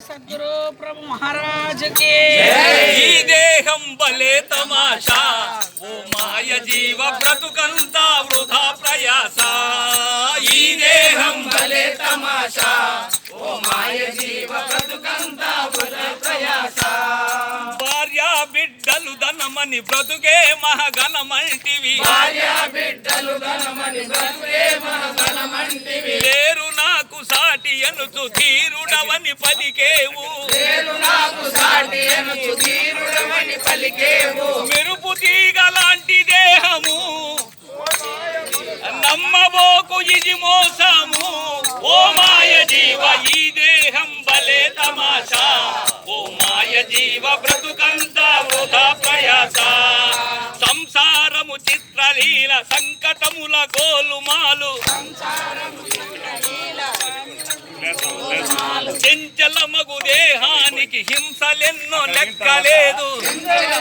సద్గురు ప్రభు మహారాజ్కి ఈ దేహం బలే తమాషా. ఓ మాయ జీవ బ్రతుకంతా వృధా ప్రయాస. ఈ దేహం బలే తమాషా. ఓ మాయ జీవ బ్రతుకంతా వృధా ప్రయాస. భార్య బిడ్డలు ధనమని బ్రతుకే మహగణమంటివి భార్య బిడ్డలు ధనమని బ్రతుకే మహగణమంటివి నాకు సాటి అనుచు ధీరుడవని పలికేవు. మెరుపు తీగ లాంటి దేహము. నమ్మబోకు ఇది మోసము. ఓ మాయ జీవ ఈ దేహం బలే తమాషా. ఓ మాయ జీవ బ్రతుకంతా వృధా ప్రయాస. సంసారము చిత్రలీల సంకటముల గోలుమాలు. చెంచల మగు దేహానికి హింసలెన్నో లెక్కలేదు.